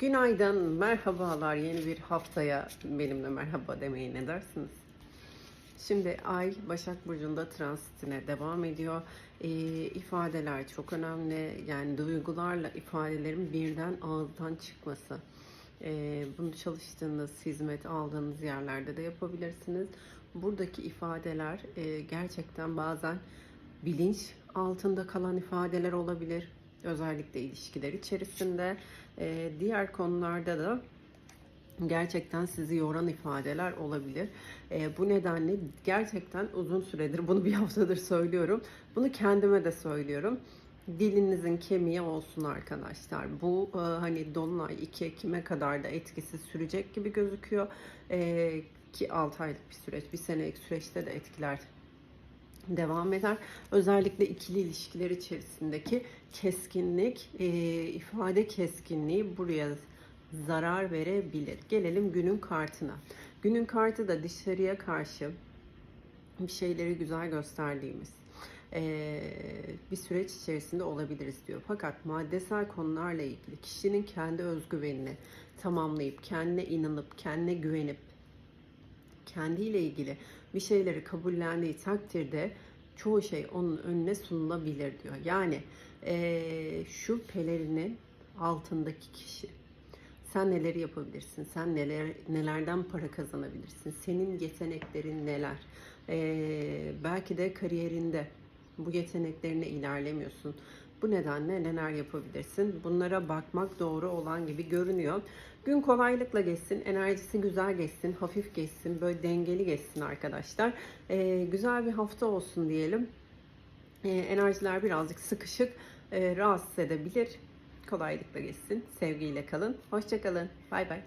Günaydın, merhabalar. Yeni bir haftaya benimle merhaba demeyi ne dersiniz? Şimdi Ay Başak Burcu'nda transitine devam ediyor. Ee, ifadeler çok önemli. Yani duygularla ifadelerin birden ağızdan çıkması. Ee, bunu çalıştığınız, hizmet aldığınız yerlerde de yapabilirsiniz. Buradaki ifadeler e, gerçekten bazen bilinç altında kalan ifadeler olabilir. Özellikle ilişkiler içerisinde. Ee, diğer konularda da gerçekten sizi yoran ifadeler olabilir. Ee, bu nedenle gerçekten uzun süredir bunu bir haftadır söylüyorum. Bunu kendime de söylüyorum. Dilinizin kemiği olsun arkadaşlar. Bu e, hani Dolunay 2 Ekim'e kadar da etkisi sürecek gibi gözüküyor. Ee, ki 6 aylık bir süreç, bir senelik süreçte de etkiler devam eder. Özellikle ikili ilişkiler içerisindeki keskinlik, e, ifade keskinliği buraya zarar verebilir. Gelelim günün kartına. Günün kartı da dışarıya karşı bir şeyleri güzel gösterdiğimiz e, bir süreç içerisinde olabiliriz diyor. Fakat maddesel konularla ilgili kişinin kendi özgüvenini tamamlayıp, kendine inanıp, kendine güvenip, kendiyle ilgili bir şeyleri kabullendiği takdirde çoğu şey onun önüne sunulabilir diyor. Yani eee, şu pelerinin altındaki kişi sen neleri yapabilirsin? Sen neler nelerden para kazanabilirsin? Senin yeteneklerin neler? Eee, belki de kariyerinde bu yeteneklerine ilerlemiyorsun. Bu nedenle neler yapabilirsin? Bunlara bakmak doğru olan gibi görünüyor. Gün kolaylıkla geçsin, enerjisi güzel geçsin, hafif geçsin, böyle dengeli geçsin arkadaşlar. Ee, güzel bir hafta olsun diyelim. Ee, enerjiler birazcık sıkışık, e, rahatsız edebilir. Kolaylıkla geçsin. Sevgiyle kalın. Hoşçakalın. Bay bay.